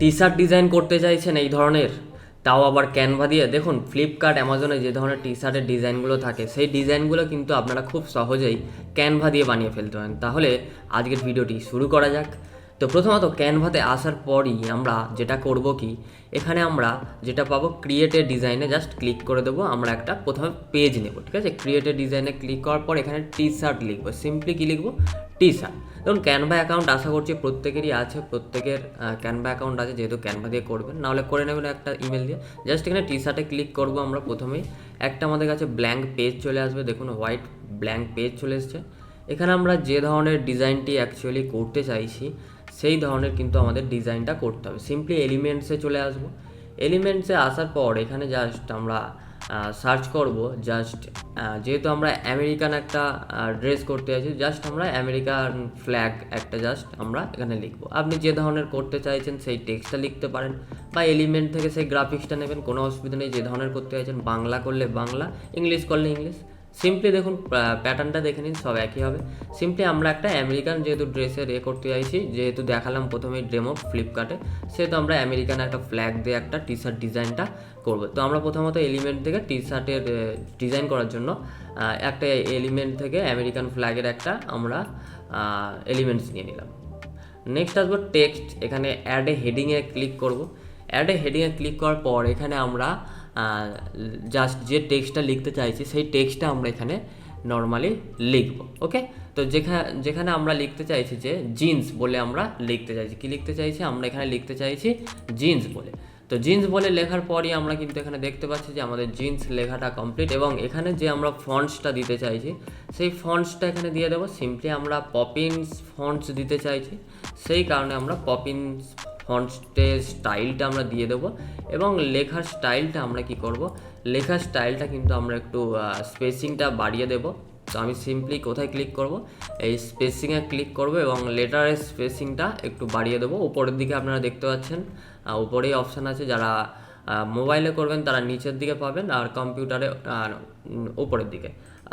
T shirt design করতে চাইছেন এই ধরনের, তাও আবার ক্যানভা দিয়ে। দেখুন ফ্লিপকার্ট অ্যামাজনে যে ধরনের টি শার্টের ডিজাইনগুলো থাকে, সেই ডিজাইনগুলো কিন্তু আপনারা খুব সহজেই ক্যানভা দিয়ে বানিয়ে ফেলতে পারেন। তাহলে আজকের ভিডিওটি শুরু করা যাক। তো প্রথমত ক্যানভাতে আসার পরই আমরা যেটা করব কি, এখানে আমরা যেটা পাবো ক্রিয়েটেড ডিজাইনে জাস্ট ক্লিক করে দেবো, আমরা একটা প্রথমে পেজ নেব, ঠিক আছে? ক্রিয়েটেড ডিজাইনে ক্লিক করার পর এখানে টি শার্ট লিখব সিম্পলি কী লিখব? টি শার্ট ধরুন ক্যানভা অ্যাকাউন্ট আশা করছি প্রত্যেকেরই আছে, প্রত্যেকের ক্যানভা অ্যাকাউন্ট আছে, যেহেতু ক্যানভা দিয়ে করবেন, নাহলে করে নেবেন একটা ইমেল দিয়ে। জাস্ট এখানে টি শার্টে ক্লিক করব আমরা প্রথমেই। একটা আমাদের কাছে ব্ল্যাঙ্ক পেজ চলে আসবে, দেখুন হোয়াইট ব্ল্যাঙ্ক পেজ চলে এসছে। এখানে আমরা যে ধরনের ডিজাইনটি অ্যাকচুয়ালি করতে চাইছি সেই ধরনের কিন্তু আমাদের ডিজাইনটা করতে হবে। সিম্পলি এলিমেন্টসে চলে আসব। এলিমেন্টসে আসার পর এখানে জাস্ট আমরা সার্চ করব। জাস্ট যেহেতু আমরা আমেরিকান একটা ড্রেস করতে আছি জাস্ট আমরা আমেরিকান ফ্ল্যাগ একটা জাস্ট আমরা এখানে লিখব। আপনি যে ধরনের করতে চাইছেন সেই টেক্সটটা লিখতে পারেন বা এলিমেন্ট থেকে সেই গ্রাফিক্সটা নেবেন, কোনো অসুবিধা নেই। যে ধরনের করতে চাইছেন, বাংলা করলে বাংলা ইংলিশ করলে ইংলিশ সিম্পলি দেখুন প্যাটার্নটা দেখে নিন, সব একই হবে। সিম্পলি আমরা একটা আমেরিকান যেহেতু ড্রেসের এ করতে চাইছি, যেহেতু দেখালাম প্রথমেই ডেমো ফ্লিপকার্টে সেহেতু আমরা আমেরিকান একটা ফ্ল্যাগ দিয়ে একটা টি শার্ট ডিজাইনটা করব। তো আমরা প্রথমত এলিমেন্ট থেকে টি শার্টের ডিজাইন করার জন্য একটা এলিমেন্ট থেকে আমেরিকান ফ্ল্যাগের একটা আমরা এলিমেন্টস নিয়ে নিলাম। নেক্সট আসব টেক্সট এখানে অ্যাড এ হেডিংয়ে ক্লিক করব অ্যাড এ হেডিংয়ে ক্লিক করার পর এখানে আমরা জাস্ট যে টেক্সটটা লিখতে চাইছি, সেই টেক্সটটা আমরা এখানে নর্মালি লিখব ওকে তো যেখানে যেখানে আমরা লিখতে চাইছি যে জিন্স বলে আমরা লিখতে চাইছি। কি লিখতে চাইছি? আমরা এখানে লিখতে চাইছি জিন্স বলে। তো জিন্স বলে লেখার পরই আমরা কিন্তু এখানে দেখতে পাচ্ছি যে আমাদের জিন্স লেখাটা কমপ্লিট এবং এখানে যে আমরা ফন্টসটা দিতে চাইছি, সেই ফন্টসটা এখানে দিয়ে দেবো। সিম্পলি আমরা পপিন্স ফন্টস দিতে চাইছি। সেই কারণে আমরা পপিন্স ফন্টের স্টাইলটা আমরা দিয়ে দেবো এবং লেখার স্টাইলটা আমরা কি করব? লেখার স্টাইলটা কিন্তু আমরা একটু স্পেসিংটা বাড়িয়ে দেব। তো আমি সিম্পলি কোথায় ক্লিক করব? এই স্পেসিংয়ে ক্লিক করব এবং লেটারের স্পেসিংটা একটু বাড়িয়ে দেবো। উপরের দিকে আপনারা দেখতে পাচ্ছেন উপরেই অপশান আছে যারা মোবাইলে করবেন তারা নিচের দিকে পাবেন আর কম্পিউটারে উপরের দিকে।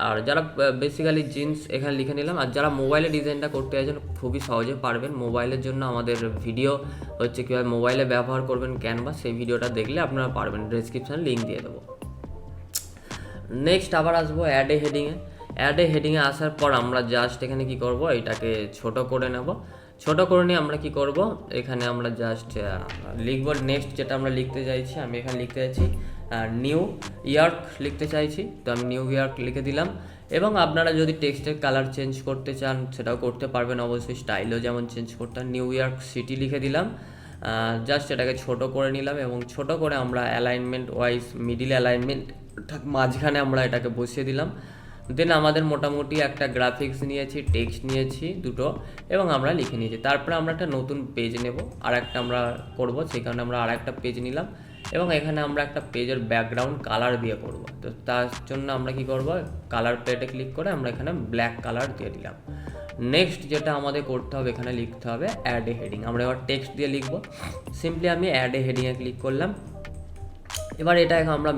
আর যারা বেসিক্যালি জিন্স এখানে লিখে নিলাম, আর যারা মোবাইলে ডিজাইনটা করতে চাইছেন, খুবই সহজে পারবেন। মোবাইলের জন্য আমাদের ভিডিও হচ্ছে কীভাবে মোবাইলে ব্যবহার করবেন ক্যানভা সেই ভিডিওটা দেখলে আপনারা পারবেন। ডিসক্রিপশানে লিঙ্ক দিয়ে দেবো। নেক্সট আবার আসব অ্যাড হেডিংয়ে অ্যাড হেডিংয়ে আসার পর আমরা জাস্ট এখানে কি করব, এটাকে ছোট করে নেব। ছোট করে নিয়ে আমরা কি করব, এখানে আমরা জাস্ট লিখব। নেক্সট যেটা আমরা লিখতে চাইছি, আমি এখানে লিখতে চাইছি নিউ ইয়র্ক লিখতে চাইছি, তো আমি নিউ ইয়র্ক লিখে দিলাম। এবং আপনারা যদি টেক্সটের কালার চেঞ্জ করতে চান, সেটাও করতে পারবেন। অবশ্যই স্টাইলও যেমন চেঞ্জ করতে নিউ ইয়র্ক সিটি লিখে দিলাম। জাস্ট এটাকে ছোট করে নিলাম এবং ছোট করে আমরা অ্যালাইনমেন্ট ওয়াইজ মিডিল অ্যালাইনমেন্ট মাঝখানে আমরা এটাকে বসিয়ে দিলাম। দেন আমাদের মোটামুটি একটা গ্রাফিক্স নিয়েছি টেক্সট নিয়েছি দুটো, এবং আমরা লিখে নিয়েছি। তারপরে আমরা একটা নতুন পেজ নেব। আর একটা আমরা করব, সেই কারণে আমরা আর একটা পেজ নিলাম। এবং এখানে আমরা একটা পেজের ব্যাকগ্রাউন্ড কালার দিয়ে করব। তো তার জন্য আমরা কি করব? কালার প্লেটে ক্লিক করে আমরা এখানে ব্ল্যাক কালার দিয়ে দিলাম। নেক্সট যেটা আমাদের করতে হবে, এখানে লিখতে হবে অ্যাড এ হেডিং আমরা এবার টেক্সট দিয়ে লিখব। সিম্পলি আমি অ্যাড এ হেডিংয়ে ক্লিক করলাম। এবার এটা এখন আমরা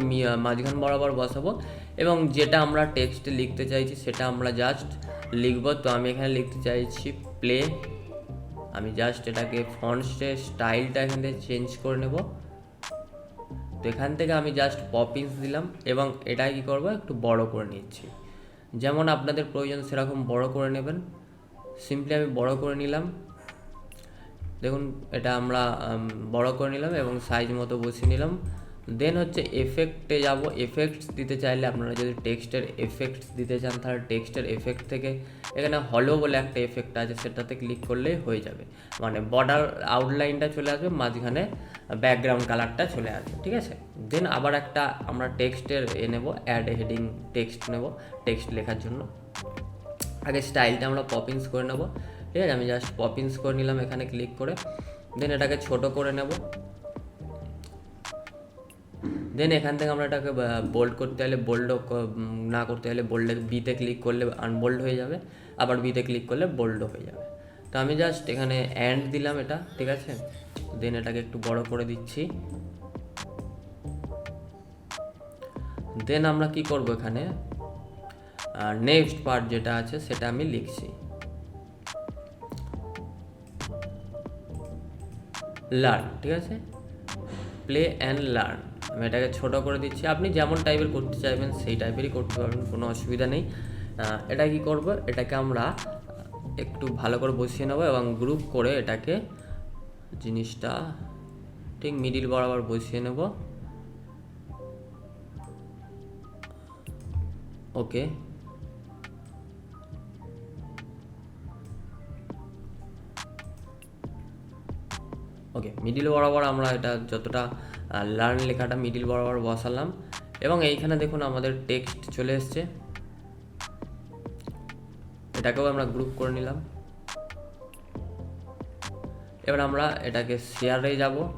মাঝখান বরাবর বসাবো এবং যেটা আমরা টেক্সটে লিখতে চাইছি, সেটা আমরা জাস্ট লিখব। তো আমি এখানে লিখতে চাইছি প্লে আমি জাস্ট এটাকে ফন্টসের স্টাইলটা এখান চেঞ্জ করে নেব। তো এখান থেকে আমি জাস্ট পপিংস দিলাম এবং এটা কি করব, একটু বড় করে নিচ্ছি। যেমন আপনাদের প্রয়োজন সেরকম বড় করে নেবেন। সিম্পলি আমি বড় করে নিলাম। দেখুন, এটা আমরা বড় করে নিলাম এবং সাইজ মতো বসিয়ে নিলাম। দেন হচ্ছে এফেক্টে যাব। এফেক্টস দিতে চাইলে আপনারা যদি টেক্সটের এফেক্টস দিতে চান, তাহলে টেক্সটের এফেক্ট থেকে এখানে হলো বলে একটা এফেক্ট আছে, সেটাতে ক্লিক করলেই হয়ে যাবে। মানে বর্ডার আউটলাইনটা চলে আসবে, মাঝখানে ব্যাকগ্রাউন্ড কালারটা চলে আসবে, ঠিক আছে? দেন আবার একটা আমরা টেক্সটের এ নেব অ্যাড হেডিং টেক্সট নেব টেক্সট লেখার জন্য। আগে স্টাইলটা আমরা পপিংস করে নেব, ঠিক আছে? আমি জাস্ট পপিংস করে নিলাম এখানে ক্লিক করে। দেন এটাকে ছোট করে নেব। দেন এখান থেকে আমরা এটাকে বোল্ড করতে হলে বোল্ড না করতে হলে বোল্ডে বিতে ক্লিক করলে আনবোল্ড হয়ে যাবে, আবার বিতে ক্লিক করলে বোল্ডও হয়ে যাবে। তো আমি জাস্ট এখানে অ্যান্ড দিলাম এটা, ঠিক আছে? দেন এটাকে একটু বড় করে দিচ্ছি। দেন আমরা কি করব এখানে? নেক্সট পার্ট যেটা আছে সেটা আমি লিখছি। লার্ন ঠিক আছে? প্লে অ্যান্ড লার্ন আমি এটাকে ছোটো করে দিচ্ছি। আপনি যেমন টাইপের করতে চাইবেন, সেই টাইপেরই করতে পারবেন, কোনো অসুবিধা নেই। এটা কি করব? এটাকে আমরা একটু ভালো করে বসিয়ে নেব এবং গ্রুপ করে এটাকে জিনিসটা ঠিক মিডিল বরাবর বসিয়ে নেব। ওকে। ওকে মিডিল বরাবর আমরা এটা যতটা লার্ন লেখাটা মিডিল বরাবর বসালাম। এবং এইখানে দেখুন আমাদের টেক্সট চলে এসছে। এটাকেও আমরা গ্রুপ করে নিলাম। এবার আমরা এটাকে শেয়ারে যাব।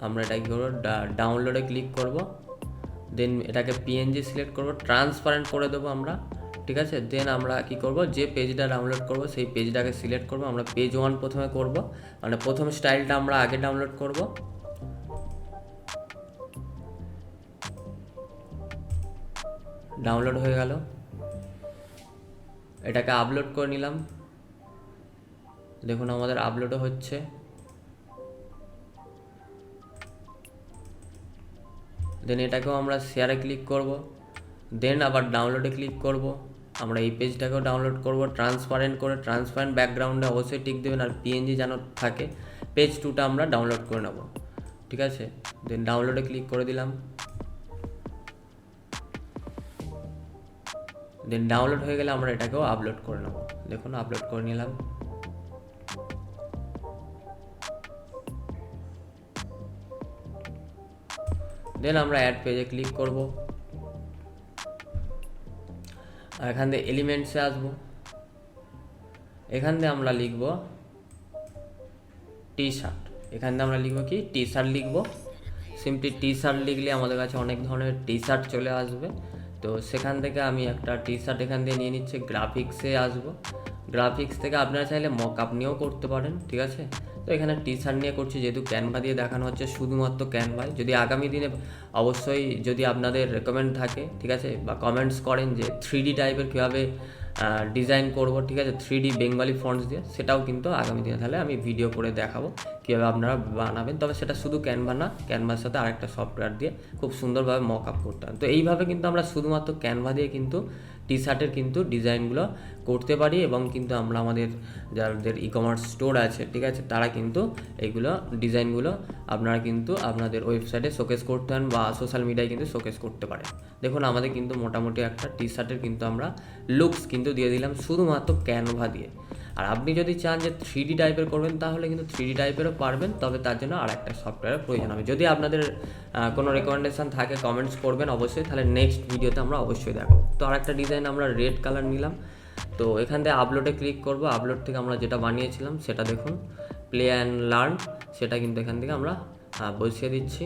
আমরা এটা কী করব? ডাউনলোডে ক্লিক করব। দেন এটাকে পিএনজি সিলেক্ট করব। ট্রান্সপারেন্ট করে দেবো আমরা, ঠিক আছে? দেন আমরা কি করব? যে পেজটা ডাউনলোড করব, সেই পেজটাকে সিলেক্ট করব। আমরা পেজ ওয়ান প্রথমে করব। মানে প্রথম স্টাইলটা আমরা আগে ডাউনলোড করব। ডাউনলোড হয়ে গেল। এটাকে আপলোড করে নিলাম। দেখুন আমাদের আপলোডও হচ্ছে। দেন এটাকেও আমরা শেয়ারে ক্লিক করব। দেন আবার ডাউনলোডে ক্লিক করব। আমরা এই পেজটাকেও ডাউনলোড করব। ট্রান্সপারেন্ট করে ট্রান্সপারেন্ট ব্যাকগ্রাউন্ডে অবশ্যই টিক দেবেন আর পিএনজি যেন থাকে পেজ টুটা আমরা ডাউনলোড করে নেব। ঠিক আছে? দেন ডাউনলোডে ক্লিক করে দিলাম। দেন ডাউনলোড হয়ে গেলে আমরা এটাকেও আপলোড করে নেব। দেখুন আপলোড করে নিলাম। দেন আমরা অ্যাড পেজে ক্লিক করব। আর এখান থেকে এলিমেন্টসে আসব। এখান থেকে আমরা লিখব টি শার্ট এখান থেকে আমরা লিখব কি? টি শার্ট লিখব। সিম্পলি টি শার্ট লিখলে আমাদের কাছে অনেক ধরনের টি শার্ট চলে আসবে। তো সেখান থেকে আমি একটা টি শার্ট এখান থেকে নিয়ে নিচ্ছে গ্রাফিক্সে আসব। গ্রাফিক্স থেকে আপনারা চাইলে মক আপ নিয়েও করতে পারেন, ঠিক আছে? তো এখানে টি শার্ট নিয়ে করছি, যেহেতু ক্যানভা দিয়ে দেখানো হচ্ছে, শুধুমাত্র ক্যানভায় যদি আগামী দিনে অবশ্যই যদি আপনাদের রেকমেন্ড থাকে, ঠিক আছে, বা কমেন্টস করেন যে থ্রি ডি টাইপের কীভাবে ডিজাইন করব, ঠিক আছে থ্রি ডি বেঙ্গলি ফন্টস দিয়ে, সেটাও কিন্তু আগামী দিনে তাহলে আমি ভিডিও করে দেখাবো। কীভাবে আপনারা বানাবেন, তবে সেটা শুধু ক্যানভা না ক্যানভার সাথে আরেকটা সফটওয়্যার দিয়ে খুব সুন্দরভাবে মক আপ করতে হয়। তো এইভাবে কিন্তু আমরা শুধুমাত্র ক্যানভা দিয়ে কিন্তু টি শার্টের কিন্তু ডিজাইনগুলো করতে পারি এবং কিন্তু আমরা আমাদের যাদের ই কমার্স স্টোর আছে, ঠিক আছে, তারা কিন্তু এইগুলো ডিজাইনগুলো আপনারা কিন্তু আপনাদের ওয়েবসাইটে শোকেস করতে পারেন বা সোশ্যাল মিডিয়ায় কিন্তু শোকেস করতে পারেন। দেখুন, আমাদের কিন্তু মোটামুটি একটা টি শার্টের কিন্তু আমরা লুকস কিন্তু দিয়ে দিলাম শুধুমাত্র ক্যানভা দিয়ে। আর আপনি যদি চান যে থ্রি ডি টাইপের করবেন, তাহলে কিন্তু থ্রি ডি টাইপেরও পারবেন, তবে তার জন্য আর একটা সফটওয়্যারের প্রয়োজন। হবে যদি আপনাদের কোনো রেকমেন্ডেশন থাকে কমেন্টস করবেন অবশ্যই, তাহলে নেক্সট ভিডিওতে আমরা অবশ্যই দেখাবো। তো আর একটা ডিজাইন আমরা রেড কালার নিলাম। তো এখান থেকে আপলোডে ক্লিক করব। আপলোড থেকে আমরা যেটা বানিয়েছিলাম, সেটা দেখুন প্লে অ্যান্ড লার্ন সেটা কিন্তু এখান থেকে আমরা বসিয়ে দিচ্ছি।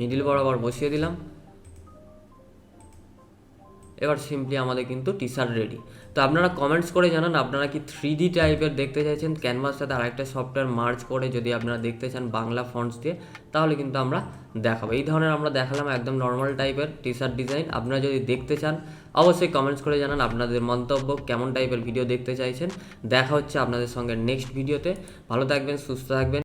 মিডিল বরাবর বসিয়ে দিলাম। এবার সিম্পলি আমাদের কিন্তু টি শার্ট রেডি তো আপনারা কমেন্টস করে জানান, আপনারা কি থ্রি ডি টাইপের দেখতে চাইছেন? ক্যানভাস সাথে আরেকটা সফটওয়্যার মার্চ করে যদি আপনারা দেখতে চান বাংলা ফন্টস দিয়ে, তাহলে কিন্তু আমরা দেখাবো। এই ধরনের আমরা দেখালাম একদম নর্মাল টাইপের টি শার্ট ডিজাইন আপনারা যদি দেখতে চান, অবশ্যই কমেন্টস করে জানান আপনাদের মন্তব্য, কেমন টাইপের ভিডিও দেখতে চাইছেন। দেখা হচ্ছে আপনাদের সঙ্গে নেক্সট ভিডিওতে ভালো থাকবেন, সুস্থ থাকবেন।